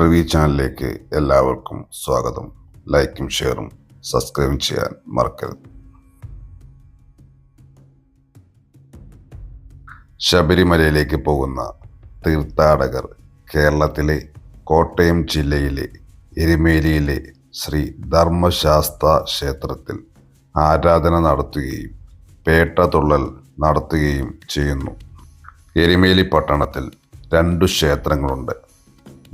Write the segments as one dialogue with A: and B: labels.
A: Review ചാനലിലേക്ക് എല്ലാവർക്കും സ്വാഗതം. ലൈക്കും ഷെയറും സബ്സ്ക്രൈബും ചെയ്യാൻ മറക്കരുത്. ശബരിമലയിലേക്ക് പോകുന്ന തീർത്ഥാടകർ കേരളത്തിലെ കോട്ടയം ജില്ലയിലെ എരുമേലിയിലെ ശ്രീ ധർമ്മശാസ്ത്ര ക്ഷേത്രത്തിൽ ആരാധന നടത്തുകയും പേട്ട തുള്ളൽ നടത്തുകയും ചെയ്യുന്നു. എരുമേലി പട്ടണത്തിൽ രണ്ടു ക്ഷേത്രങ്ങളുണ്ട്.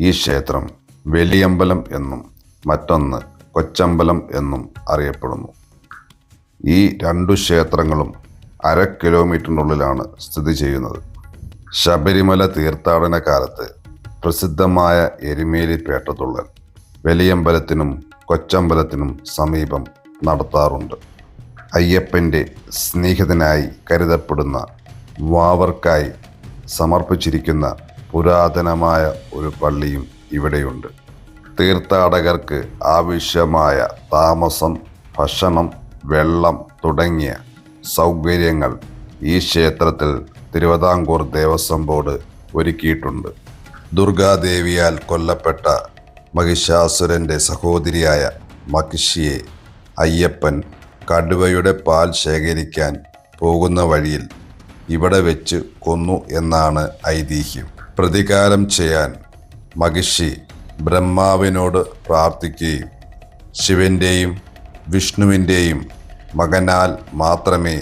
A: ഈ ക്ഷേത്രം വലിയമ്പലം എന്നും മറ്റൊന്ന് കൊച്ചമ്പലം എന്നും അറിയപ്പെടുന്നു. ഈ രണ്ടു ക്ഷേത്രങ്ങളും അര കിലോമീറ്ററിനുള്ളിലാണ് സ്ഥിതി ചെയ്യുന്നത്. ശബരിമല തീർത്ഥാടന കാലത്ത് പ്രസിദ്ധമായ എരുമേലി പേട്ടതുള്ളൽ വലിയമ്പലത്തിനും കൊച്ചമ്പലത്തിനും സമീപം നടത്താറുണ്ട്. അയ്യപ്പന്റെ സ്നേഹിതനായി കരുതപ്പെടുന്ന വാവർക്കായി സമർപ്പിച്ചിരിക്കുന്ന പുരാതനമായ ഒരു പള്ളിയും ഇവിടെയുണ്ട്. തീർത്ഥാടകർക്ക് ആവശ്യമായ താമസം ഭക്ഷണം വെള്ളം തുടങ്ങിയ സൗകര്യങ്ങൾ ഈ ക്ഷേത്രത്തിൽ തിരുവിതാംകൂർ ദേവസ്വം ബോർഡ് ഒരുക്കിയിട്ടുണ്ട്. ദുർഗാദേവിയാൽ കൊല്ലപ്പെട്ട മഹിഷാസുരന്റെ സഹോദരിയായ മഹിഷിയെ അയ്യപ്പൻ കടുവയുടെ പാൽ ശേഖരിക്കാൻ പോകുന്ന വഴിയിൽ ഇവിടെ വെച്ച് കൊന്നു എന്നാണ് ഐതിഹ്യം. പ്രതികാരം ചെയ്യാൻ മഹിഷി ബ്രഹ്മാവിനോട് പ്രാർത്ഥിക്കുകയും ശിവന്റെയും വിഷ്ണുവിന്റെയും മകനാൽ മാത്രമേ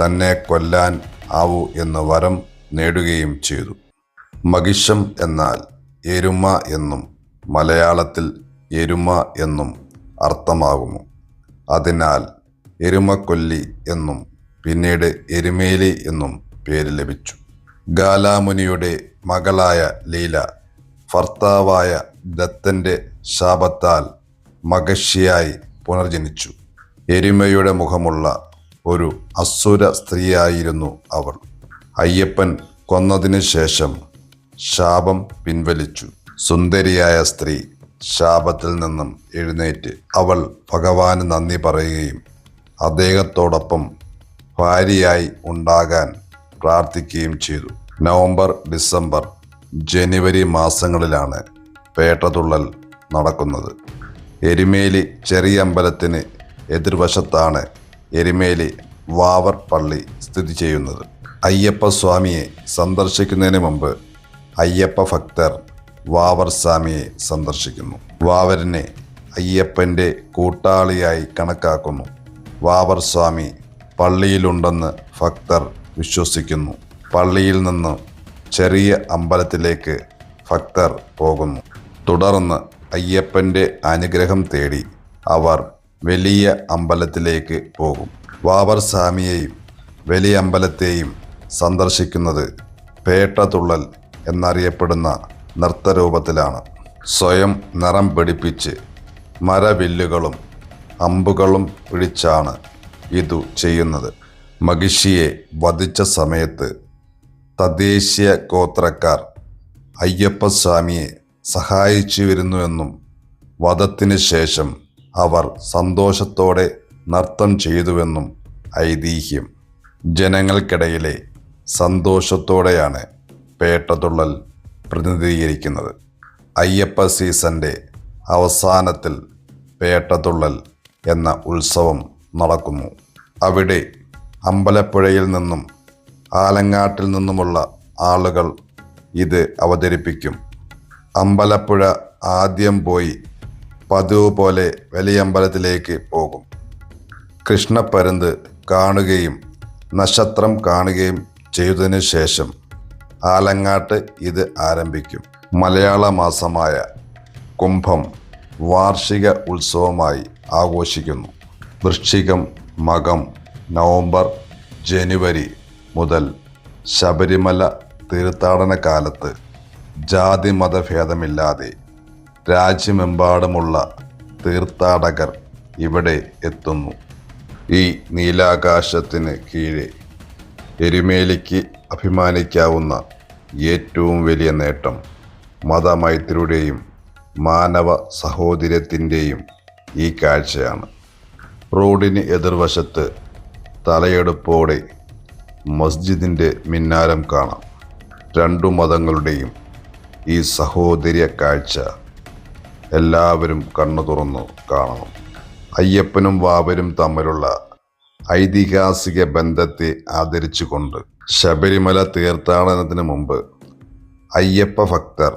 A: തന്നെ കൊല്ലാൻ ആവൂ എന്ന് വരം നേടുകയും ചെയ്തു. മഹിഷം എന്നാൽ എരുമ എന്നും മലയാളത്തിൽ എരുമ എന്നും അർത്ഥമാകുന്നു അതിനാൽ എരുമക്കൊല്ലി എന്നും പിന്നീട് എരുമേലി എന്നും പേര് ലഭിച്ചു. ഗാലാമുനിയുടെ മകളായ ലീല ഭർത്താവായ ദത്തന്റെ ശാപത്താൽ മകഷിയായി പുനർജനിച്ചു. എരുമയുടെ മുഖമുള്ള ഒരു അസുര സ്ത്രീയായിരുന്നു അവൾ. അയ്യപ്പൻ കൊന്നതിനു ശേഷം ശാപം പിൻവലിച്ചു. സുന്ദരിയായ സ്ത്രീ ശാപത്തിൽ നിന്നും എഴുന്നേറ്റ് അവൾ ഭഗവാന് നന്ദി പറയുകയും അദ്ദേഹത്തോടൊപ്പം ഭാര്യയായി ഉണ്ടാകാൻ പ്രാർത്ഥിക്കുകയും ചെയ്തു. നവംബർ ഡിസംബർ ജനുവരി മാസങ്ങളിലാണ് പേട്ടതുള്ളൽ നടക്കുന്നത്. എരുമേലി ചെറിയ അമ്പലത്തിന് എതിർവശത്താണ് എരുമേലി വാവർ പള്ളി സ്ഥിതി ചെയ്യുന്നത്. അയ്യപ്പ സ്വാമിയെ സന്ദർശിക്കുന്നതിന് മുമ്പ് അയ്യപ്പ ഭക്തർ വാവർ സ്വാമിയെ സന്ദർശിക്കുന്നു. വാവരനെ അയ്യപ്പന്റെ കൂട്ടാളിയായി കണക്കാക്കുന്നു. വാവർ സ്വാമി പള്ളിയിലുണ്ടെന്ന് ഭക്തർ വിശ്വസിക്കുന്നു. പള്ളിയിൽ നിന്ന് ചെറിയ അമ്പലത്തിലേക്ക് ഭക്തർ പോകുന്നു. തുടർന്ന് അയ്യപ്പന്റെ അനുഗ്രഹം തേടി അവർ വലിയ അമ്പലത്തിലേക്ക് പോകും. വാവർ സ്വാമിയെയും വലിയ അമ്പലത്തെയും സന്ദർശിക്കുന്നത് പേട്ടതുള്ളൽ എന്നറിയപ്പെടുന്ന നൃത്തരൂപത്തിലാണ്. സ്വയം നിറം പിടിപ്പിച്ച് മരവില്ലുകളും അമ്പുകളും പിടിച്ചാണ് ഇതു ചെയ്യുന്നത്. മഹിഷിയെ വധിച്ച സമയത്ത് തദ്ദേശീയ ഗോത്രക്കാർ അയ്യപ്പസ്വാമിയെ സഹായിച്ചു വരുന്നുവെന്നും വധത്തിന് ശേഷം അവർ സന്തോഷത്തോടെ നൃത്തം ചെയ്തുവെന്നും ഐതിഹ്യം. ജനങ്ങൾക്കിടയിലെ സന്തോഷത്തോടെയാണ് പേട്ടതുള്ളൽ പ്രതിനിധീകരിക്കുന്നത്. അയ്യപ്പ സീസന്റെ അവസാനത്തിൽ പേട്ടതുള്ളൽ എന്ന ഉത്സവം നടക്കുന്നു. അവിടെ അമ്പലപ്പുഴയിൽ നിന്നും ആലങ്ങാട്ടിൽ നിന്നുമുള്ള ആളുകൾ ഇത് അവതരിപ്പിക്കും. അമ്പലപ്പുഴ ആദ്യം പോയി പതിവ് പോലെ വലിയമ്പലത്തിലേക്ക് പോകും. കൃഷ്ണപ്പരുന്ത് കാണുകയും നക്ഷത്രം കാണുകയും ചെയ്തതിനു ശേഷം ആലങ്ങാട്ട് ഇത് ആരംഭിക്കും. മലയാള മാസമായ കുംഭം വാർഷിക ഉത്സവമായി ആഘോഷിക്കുന്നു. വൃശ്ചികം മകം നവംബർ ജനുവരി മുതൽ ശബരിമല തീർത്ഥാടന കാലത്ത് ജാതി മതഭേദമില്ലാതെ രാജ്യമെമ്പാടുമുള്ള തീർത്ഥാടകർ ഇവിടെ എത്തുന്നു. ഈ നീലാകാശത്തിന് കീഴെ എരുമേലിക്ക് അഭിമാനിക്കാവുന്ന ഏറ്റവും വലിയ നേട്ടം മതമൈത്രിയുടെയും മാനവ സഹോദര്യത്തിന്റെയും ഈ കാഴ്ചയാണ്. റോഡിന് എതിർവശത്ത് തലയെടുപ്പോടെ മസ്ജിദിന്റെ മിന്നാരം കാണാം. രണ്ടു മതങ്ങളുടെയും ഈ സഹോദര്യ കാഴ്ച എല്ലാവരും കണ്ണു തുറന്നു കാണണം. അയ്യപ്പനും വാവരും തമ്മിലുള്ള ഐതിഹാസിക ബന്ധത്തെ ആദരിച്ചുകൊണ്ട് ശബരിമല തീർത്ഥാടനത്തിന് മുമ്പ് അയ്യപ്പ ഭക്തർ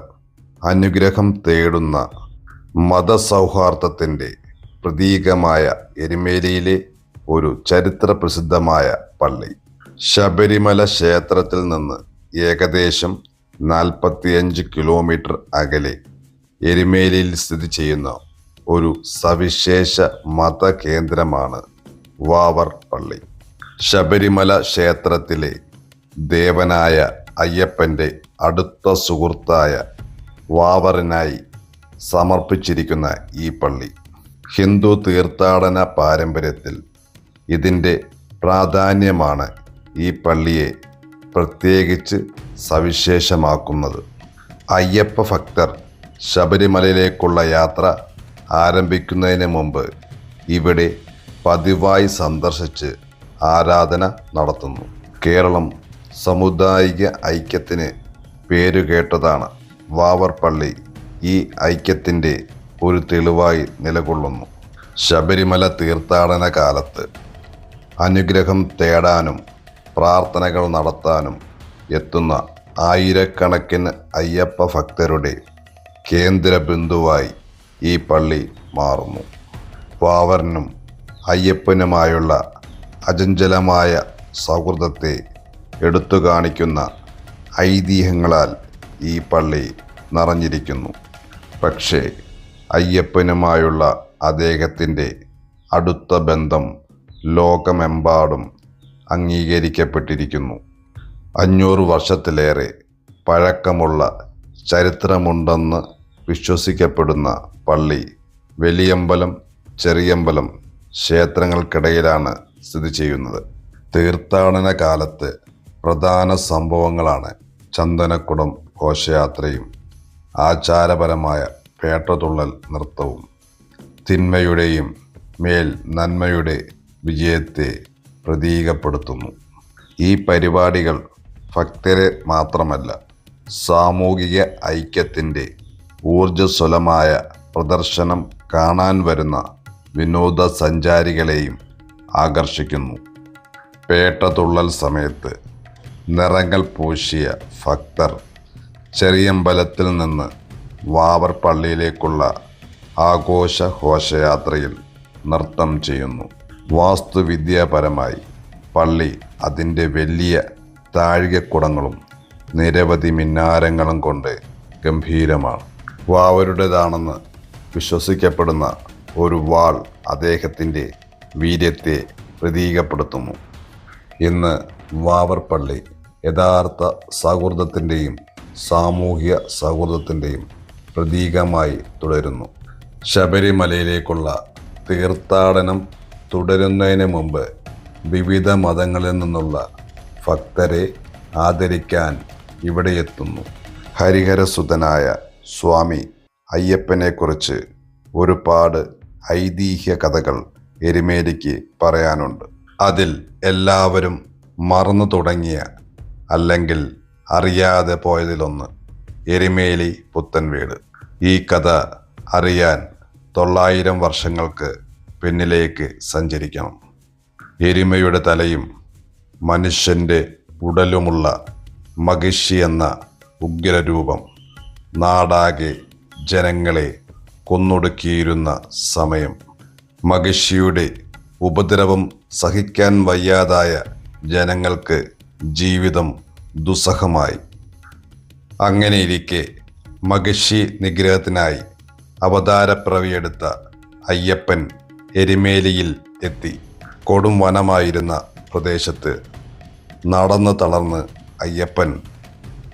A: അനുഗ്രഹം തേടുന്ന മതസൗഹാർദ്ദത്തിന്റെ പ്രതീകമായ എരുമേലിയിലെ ഒരു ചരിത്ര പ്രസിദ്ധമായ പള്ളി. ശബരിമല ക്ഷേത്രത്തിൽ നിന്ന് ഏകദേശം നാൽപ്പത്തിയഞ്ച് കിലോമീറ്റർ അകലെ എരുമേലിയിൽ സ്ഥിതി ചെയ്യുന്ന ഒരു സവിശേഷ മതകേന്ദ്രമാണ് വാവർ പള്ളി. ശബരിമല ക്ഷേത്രത്തിലെ ദേവനായ അയ്യപ്പന്റെ അടുത്ത സുഹൃത്തായ വാവറിനായി സമർപ്പിച്ചിരിക്കുന്ന ഈ പള്ളി ഹിന്ദു തീർത്ഥാടന പാരമ്പര്യത്തിൽ ഇതിന്റെ പ്രാധാന്യമാണ് ഈ പള്ളിയെ പ്രത്യേകിച്ച് സവിശേഷമാക്കുന്നത്. അയ്യപ്പ ഭക്തർ ശബരിമലയിലേക്കുള്ള യാത്ര ആരംഭിക്കുന്നതിന് മുമ്പ് ഇവിടെ പതിവായി സന്ദർശിച്ച് ആരാധന നടത്തുന്നു. കേരളം സമുദായിക ഐക്യത്തിന് പേരുകേട്ടതാണ് വാവർ പള്ളി ഈ ഐക്യത്തിന്റെ ഒരു തെളിവായി നിലകൊള്ളുന്നു. ശബരിമല തീർത്ഥാടന കാലത്ത് അനുഗ്രഹം തേടാനും പ്രാർത്ഥനകൾ നടത്താനും എത്തുന്ന ആയിരക്കണക്കിന് അയ്യപ്പ ഭക്തരുടെ കേന്ദ്ര ബിന്ദുവായി ഈ പള്ളി മാറുന്നു. പാവറിനും അയ്യപ്പനുമായുള്ള അചഞ്ചലമായ സൗഹൃദത്തെ എടുത്തു കാണിക്കുന്ന ഐതിഹ്യങ്ങളാൽ ഈ പള്ളി നിറഞ്ഞിരിക്കുന്നു. പക്ഷേ അയ്യപ്പനുമായുള്ള അദ്ദേഹത്തിന്റെ അടുത്ത ബന്ധം ലോകമെമ്പാടും അംഗീകരിക്കപ്പെട്ടിരിക്കുന്നു. അഞ്ഞൂറ് വർഷത്തിലേറെ പഴക്കമുള്ള ചരിത്രമുണ്ടെന്ന് വിശ്വസിക്കപ്പെടുന്ന പള്ളി വലിയമ്പലം ചെറിയമ്പലം ക്ഷേത്രങ്ങൾക്കിടയിലാണ് സ്ഥിതി ചെയ്യുന്നത്. തീർത്ഥാടന കാലത്ത് പ്രധാന സംഭവങ്ങളാണ് ചന്ദനക്കുടം ഘോഷയാത്രയും ആചാരപരമായ പേട്ടതുള്ളൽ നൃത്തവും. തിന്മയുടെയും മേൽ നന്മയുടെ വിജയത്തെ പ്രതീകപ്പെടുത്തുന്നു. ഈ പരിപാടികൾ ഭക്തരെ മാത്രമല്ല സാമൂഹിക ഐക്യത്തിന്റെ ഊർജസ്വലമായ പ്രദർശനം കാണാൻ വരുന്ന വിനോദസഞ്ചാരികളെയും ആകർഷിക്കുന്നു. പേട്ടതുള്ളൽ സമയത്ത് നിറങ്ങൾ പൂശിയ ഭക്തർ ചെറിയമ്പലത്തിൽ നിന്ന് വാവർ പള്ളിയിലേക്കുള്ള ആഘോഷ ഘോഷയാത്രയിൽ നൃത്തം ചെയ്യുന്നു. വാസ്തുവിദ്യാപരമായി പള്ളി അതിന്റെ വലിയ താഴികക്കുടങ്ങളും നിരവധി മിന്നാരങ്ങളും കൊണ്ട് ഗംഭീരമാണ്. വാവരുടേതാണെന്ന് വിശ്വസിക്കപ്പെടുന്ന ഒരു വാൾ അദ്ദേഹത്തിന്റെ വീര്യത്തെ പ്രതീകപ്പെടുത്തുന്നു. ഇന്ന് വാവർ പള്ളി യഥാർത്ഥ സൗഹൃദത്തിന്റെയും സാമൂഹ്യ സൗഹൃദത്തിന്റെയും പ്രതീകമായി തുടരുന്നു. ശബരിമലയിലേക്കുള്ള തീർത്ഥാടനം തുടരുന്നതിന് മുമ്പ് വിവിധ മതങ്ങളിൽ നിന്നുള്ള ഭക്തരെ ആദരിക്കാൻ ഇവിടെ എത്തുന്നു. ഹരിഹരസുതനായ സ്വാമി അയ്യപ്പനെക്കുറിച്ച് ഒരുപാട് ഐതിഹ്യ കഥകൾ എരുമേലിക്ക് പറയാനുണ്ട്. അതിൽ എല്ലാവരും മറന്നു തുടങ്ങിയ അല്ലെങ്കിൽ അറിയാതെ പോയതിലൊന്ന് എരുമേലി പുത്തൻ വീട് ഈ കഥ അറിയാൻ തൊള്ളായിരം വർഷങ്ങൾക്ക് പിന്നിലേക്ക് സഞ്ചരിക്കണം. എരുമയുടെ തലയും മനുഷ്യന്റെ ഉടലുമുള്ള മഹിഷി എന്ന ഉഗ്രരൂപം നാടാകെ ജനങ്ങളെ കൊന്നൊടുക്കിയിരുന്ന സമയം. മഹിഷിയുടെ ഉപദ്രവം സഹിക്കാൻ വയ്യാതായ ജനങ്ങൾക്ക് ജീവിതം ദുസ്സഹമായി. അങ്ങനെയിരിക്കെ മഹിഷി നിഗ്രഹത്തിനായി അവതാരപ്പിറവിയെടുത്ത അയ്യപ്പൻ എരുമേലിയിൽ എത്തി. കൊടും വനമായിരുന്ന പ്രദേശത്ത് നടന്ന് തളർന്ന് അയ്യപ്പൻ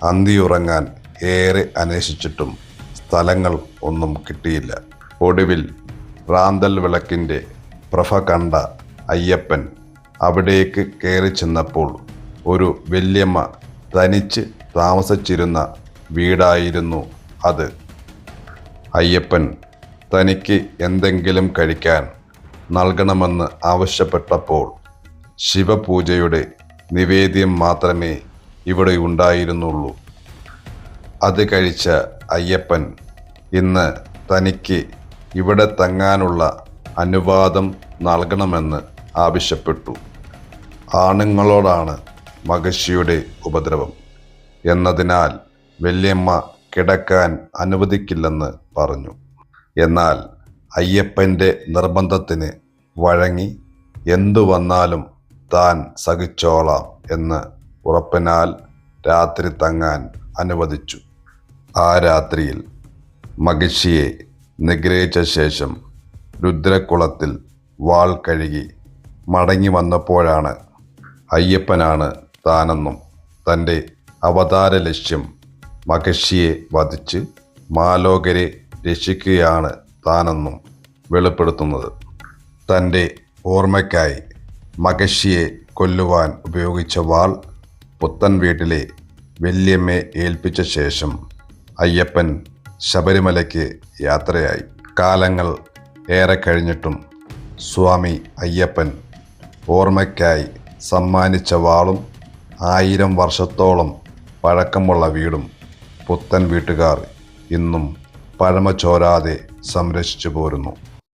A: അന്തിയുറങ്ങാൻ ഏറെ അന്വേഷിച്ചിട്ടും സ്ഥലങ്ങൾ ഒന്നും കിട്ടിയില്ല. ഒടുവിൽ റാന്തൽ വിളക്കിന്റെ പ്രഭ കണ്ട അയ്യപ്പൻ അവിടേക്ക് കയറി ചെന്നപ്പോൾ ഒരു വല്യമ്മ തനിച്ച് താമസിച്ചിരുന്ന വീടായിരുന്നു അത്. അയ്യപ്പൻ തനിക്ക് എന്തെങ്കിലും കഴിക്കാൻ നൽകണമെന്ന് ആവശ്യപ്പെട്ടപ്പോൾ ശിവപൂജയുടെ നിവേദ്യം മാത്രമേ ഇവിടെ ഉണ്ടായിരുന്നുള്ളൂ. അത് കഴിച്ച അയ്യപ്പൻ ഇന്ന് തനിക്ക് ഇവിടെ തങ്ങാനുള്ള അനുവാദം നൽകണമെന്ന് ആവശ്യപ്പെട്ടു. ആണുങ്ങളോടാണ് മകശിയുടെ ഉപദ്രവം എന്നതിനാൽ വല്യമ്മ കിടക്കാൻ അനുവദിക്കില്ലെന്ന് പറഞ്ഞു. എന്നാൽ അയ്യപ്പന്റെ നിർബന്ധത്തിന് വഴങ്ങി എന്തു വന്നാലും താൻ സഹിച്ചോളാം എന്ന് ഉറപ്പിനാൽ രാത്രി തങ്ങാൻ അനുവദിച്ചു. ആ രാത്രിയിൽ മഹിഷിയെ നിഗ്രഹിച്ച ശേഷം രുദ്രക്കുളത്തിൽ വാൾ കഴുകി മടങ്ങി വന്നപ്പോഴാണ് അയ്യപ്പനാണ് താനെന്നും തന്റെ അവതാര ലക്ഷ്യം മഹിഷിയെ വധിച്ച് മാലോകരെ രക്ഷിക്കുകയാണ് താനെന്നും വെളിപ്പെടുത്തുന്നത്. തന്റെ ഓർമ്മയ്ക്കായി മകശിയെ കൊല്ലുവാൻ ഉപയോഗിച്ച വാൾ പുത്തൻ വീട്ടിലെ വല്യമ്മയെ ഏൽപ്പിച്ച ശേഷം അയ്യപ്പൻ ശബരിമലയ്ക്ക് യാത്രയായി. കാലങ്ങൾ ഏറെ കഴിഞ്ഞിട്ടും സ്വാമി അയ്യപ്പൻ ഓർമ്മയ്ക്കായി സമ്മാനിച്ച വാളും ആയിരം വർഷത്തോളം പഴക്കമുള്ള വീടും പുത്തൻ വീട്ടുകാർ ഇന്നും പഴമ ചോരാതെ സംരക്ഷിച്ചു പോരുന്നു.